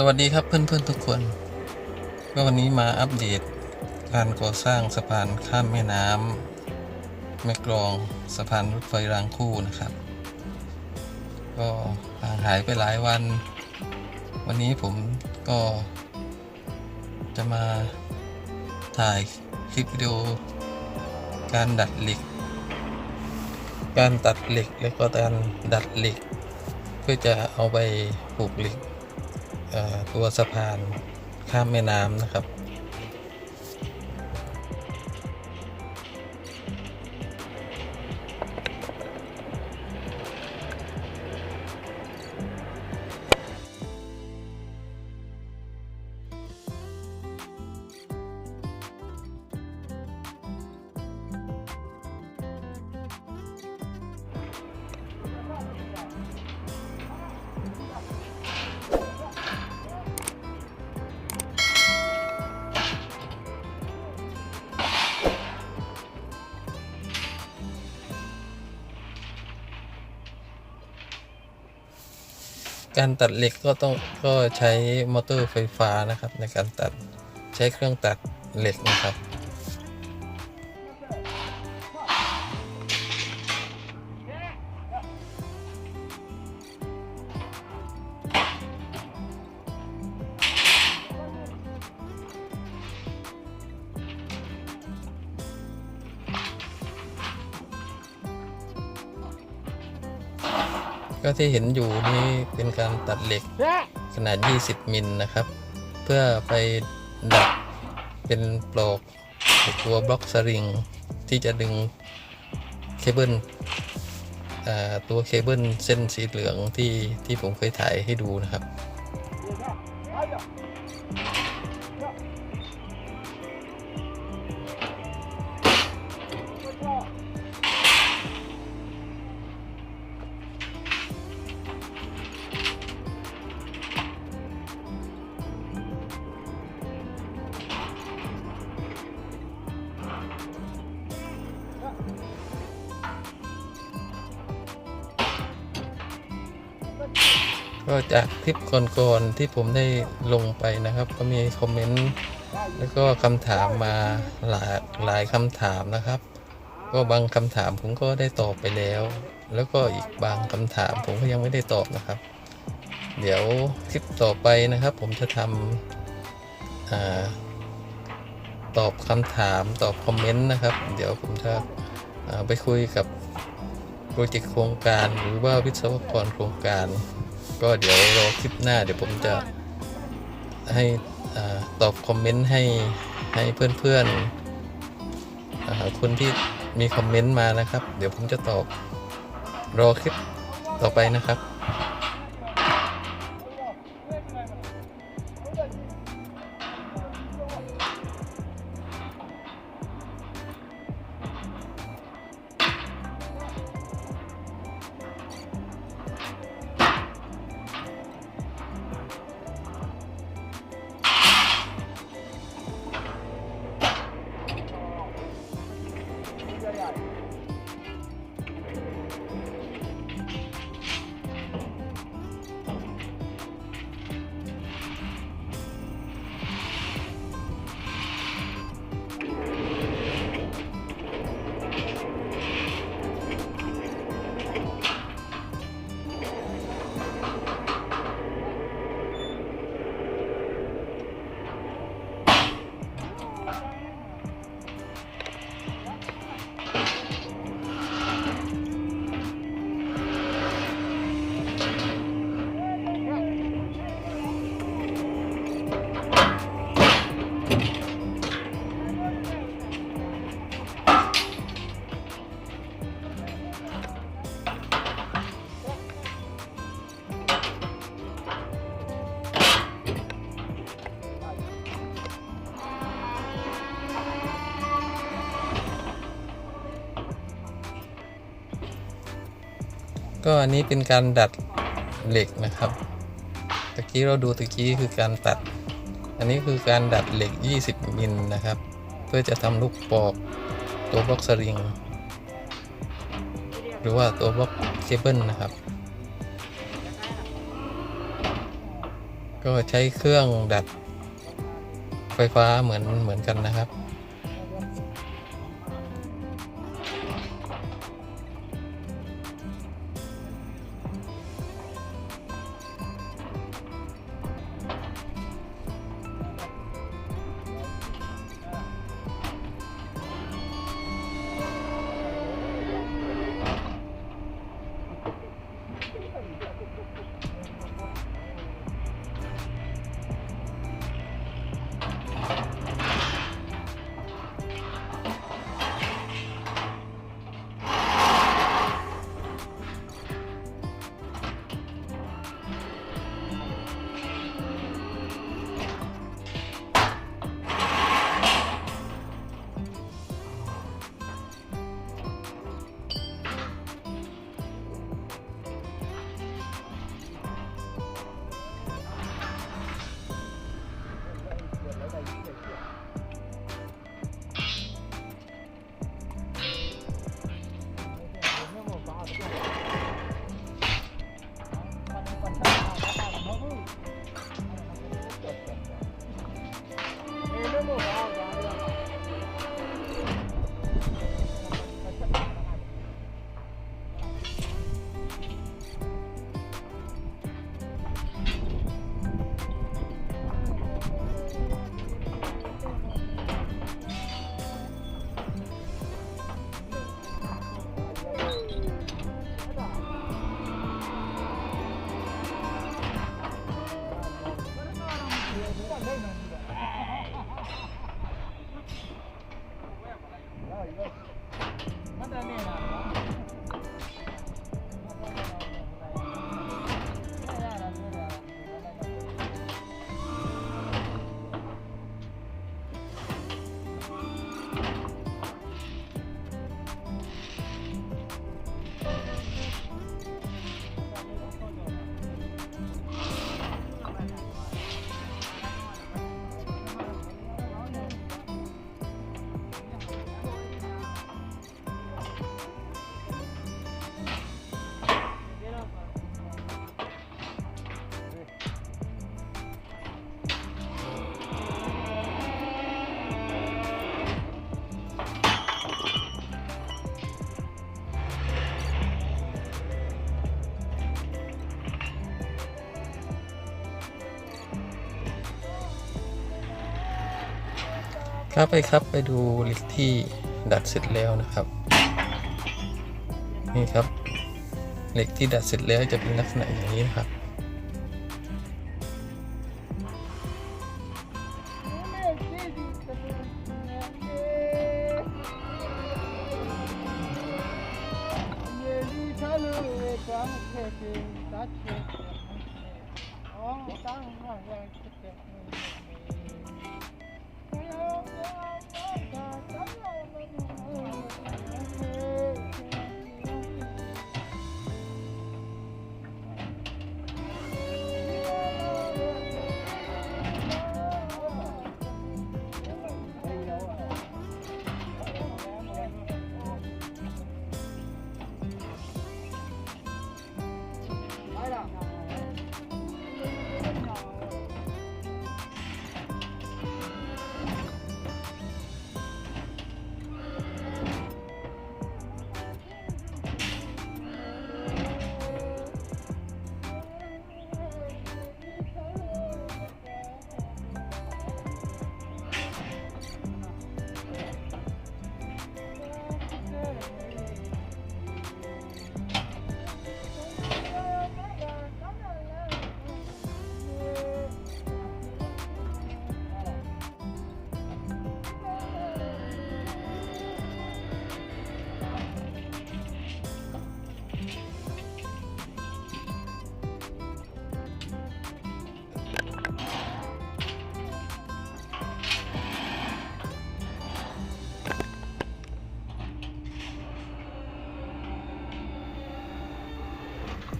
สวัสดีครับเพื่อนๆทุกคน ก็วันนี้มาอัปเดตการก่อสร้างสะพานข้ามแม่น้ำแม่กลองสะพานรถไฟรางคู่นะครับ ก็ห่างหายไปหลายวัน วันนี้ผมก็จะมาถ่ายคลิปวิดีโอการดัดเหล็ก การตัดเหล็กแล้วก็การดัดเหล็ก เพื่อจะเอาไปผูกเหล็ก ตัวสะพานข้ามแม่น้ำนะครับ การตัดเหล็กก็ต้องก็ใช้มอเตอร์ไฟฟ้านะครับในการตัดใช้เครื่องตัดเหล็กนะครับ ก็ที่เห็นอยู่นี่เป็นการตัดเหล็กขนาด 20 มิลนะครับ เพื่อไปดัดเป็นปลอกตัวบล็อกสริงที่จะดึงเคเบิลตัวเคเบิลเส้นสีเหลืองที่ที่ผมเคยถ่ายให้ดูนะครับ ก็จากคลิปก่อนๆที่ผมได้ลงไปนะครับ ก็มีคอมเมนต์แล้วก็คำถามมาหลายหลายคำถามนะครับ ก็บางคำถามผมก็ได้ตอบไปแล้ว แล้วก็อีกบางคำถามผมก็ยังไม่ได้ตอบนะครับ เดี๋ยวคลิปต่อไปนะครับ ผมจะทำอตอบคำถามตอบคอมเมนต์นะครับ เดี๋ยวผมจะไปคุยกับโปรเจกต์โครงการหรือว่าวิศวกรโครงการ ก็เดี๋ยวรอคลิปหน้าเดี๋ยวผมจะให้ตอบคอมเมนต์ให้ให้เพื่อนๆคนที่มีคอมเมนต์มานะครับ เดี๋ยวผมจะตอบรอคลิปต่อไปนะครับ ก็อันนี้เป็นการดัดเหล็กนะครับตะกี้เราดูตะกี้คือการตัด อันนี้คือการดัดเหล็ก 20มิลนะครับ เพื่อจะทำลูกปอกตัวบล็อกสริง หรือว่าตัวบล็อกเคเบิลนะครับ ก็ใช้เครื่องดัดไฟฟ้าเหมือนเหมือนกันนะครับ ครับไปครับไปดูเหล็กที่ดัดเสร็จแล้วนะครับ นี่ครับเหล็กที่ดัดเสร็จแล้วจะเป็นลักษณะอย่างนี้นะครับ Yeah, I thought that. Oh, yeah, I'm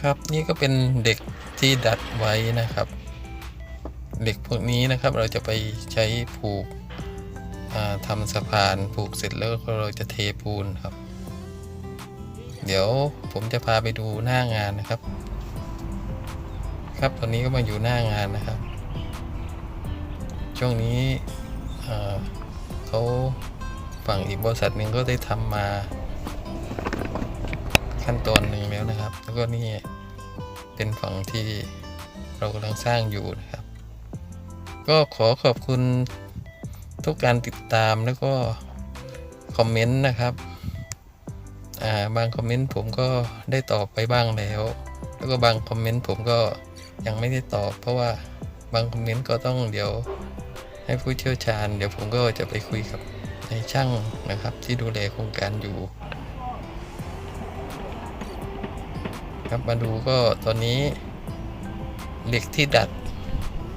ครับนี่ก็เป็นเด็กที่ดัดไว้นะครับ เด็กพวกนี้นะครับเราจะไปใช้ผูกอ่าทำสะพานผูกเสร็จแล้วเราจะเทปูนครับ เดี๋ยวผมจะพาไปดูหน้างานนะครับ ครับตอนนี้ก็มาอยู่หน้างานนะครับ ช่วงนี้เอ่อเขาฝั่งอีกบริษัทหนึ่งก็ได้ทำมา ขั้นตอนหนึ่งแล้วนะครับ แล้วก็นี่เป็นฝั่งที่เรากำลังสร้างอยู่นะครับ ก็ขอขอบคุณทุกการติดตามแล้วก็คอมเมนต์นะครับาบางคอมเมนต์ผมก็ได้ตอบไปบ้างแล้ว แล้วก็บางคอมเมนต์ผมก็ยังไม่ได้ตอบ เพราะว่าบางคอมเมนต์ก็ต้องเดี๋ยวให้ผู้เชี่ยวชาญ เดี๋ยวผมก็จะไปคุยกับในช่างนะครับที่ดูแลโครงการอยู่ ครับมาดูก็ตอนนี้เหล็กที่ดัด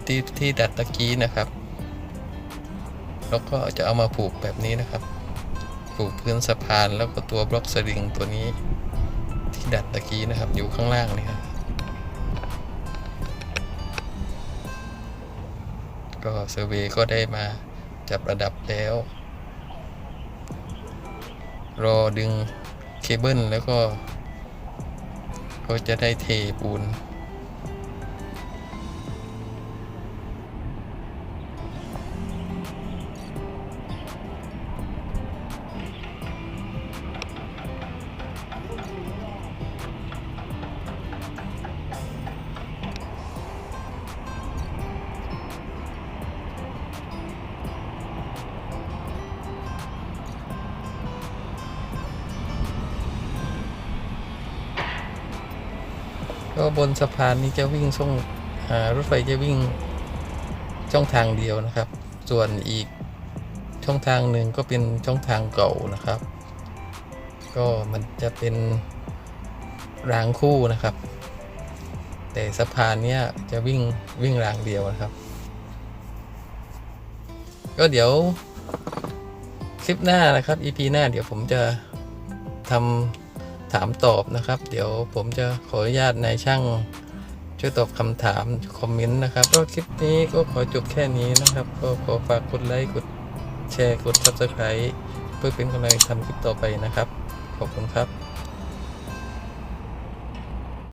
ที่ที่ดัดตะกี้นะครับแล้วก็จะเอามาผูกแบบนี้นะครับ ผูกพื้นสะพานแล้วก็ตัวบล็อกสลิงตัวนี้ที่ดัดตะกี้นะครับ อยู่ข้างล่างนี่ครับก็เซอร์เวยก็ได้มาจับระดับแล้ว รอดึงเคเบิลแล้วก็ ก็จะได้เทปูน ก็บนสะพานนี้จะวิ่งช่องรถไฟจะวิ่งช่องทางเดียวนะครับ ส่วนอีกช่องทางหนึ่งก็เป็นช่องทางเก่านะครับ ก็มันจะเป็นรางคู่นะครับ แต่สะพานเนี้ยจะวิ่งวิ่งรางเดียวนะครับ ก็เดี๋ยวคลิปหน้านะครับ EP หน้าเดี๋ยวผมจะทำ ถามตอบนะครับ เดี๋ยวผมจะขออนุญาตนายช่างช่วยตอบคำถามคอมเมนต์นะครับก็คลิปนี้ก็ขอจบแค่นี้นะครับ ก็ขอฝากกดไลค์กดแชร์กด Subscribe เพื่อเป็นกำลังใจทำคลิปต่อไปนะครับ ขอบคุณครับ